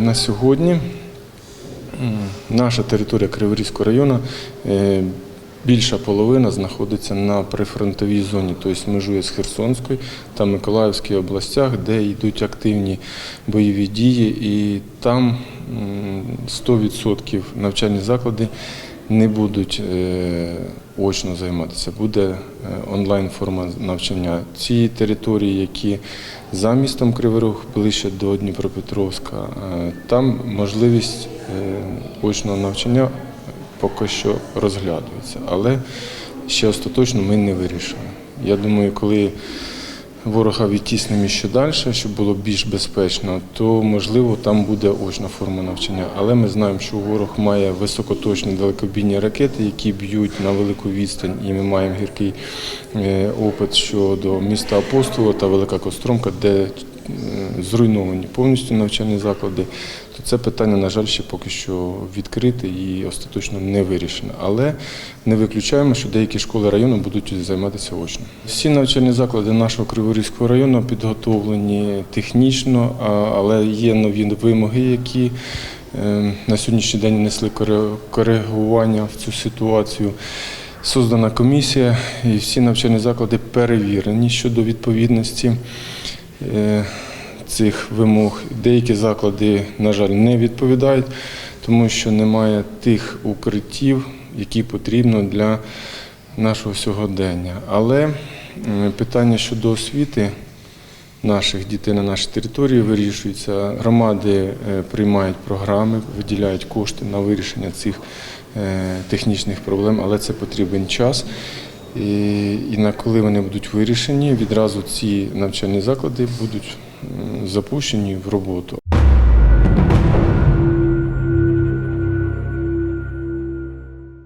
На сьогодні. Наша територія Криворізького району е, більша половина знаходиться на прифронтовій зоні, тобто межує з Херсонською та Миколаївською областях, де йдуть активні бойові дії, і там м, 100% навчальні заклади не будуть е, очно займатися. Буде е, онлайн форма навчання. Ці території, які за містом Кривий Рог, ближче до Дніпропетровська, е, там можливість очного навчання поки що розглядується, але ще остаточно ми не вирішили. Я думаю, коли ворога відтіснимо ще далі, щоб було більш безпечно, то можливо там буде очна форма навчання. Але ми знаємо, що ворог має високоточні далекобійні ракети, які б'ють на велику відстань, і ми маємо гіркий е, опит щодо міста Апостола та Велика Костромка, де зруйновані повністю навчальні заклади, то це питання, на жаль, ще поки що відкрите і остаточно не вирішено. Але не виключаємо, що деякі школи району будуть займатися очно. Всі навчальні заклади нашого Криворізького району підготовлені технічно, але є нові вимоги, які е, на сьогоднішній день несли коригування в цю ситуацію. Создана комісія, і всі навчальні заклади перевірені щодо відповідності е, цих вимог. Деякі заклади, на жаль, не відповідають, тому що немає тих укриттів, які потрібно для нашого сьогодення. Але питання щодо освіти наших дітей на нашій території вирішується. Громади е, приймають програми, виділяють кошти на вирішення цих е, технічних проблем, але це потрібен час. І, на коли вони будуть вирішені, відразу ці навчальні заклади будуть запущені в роботу.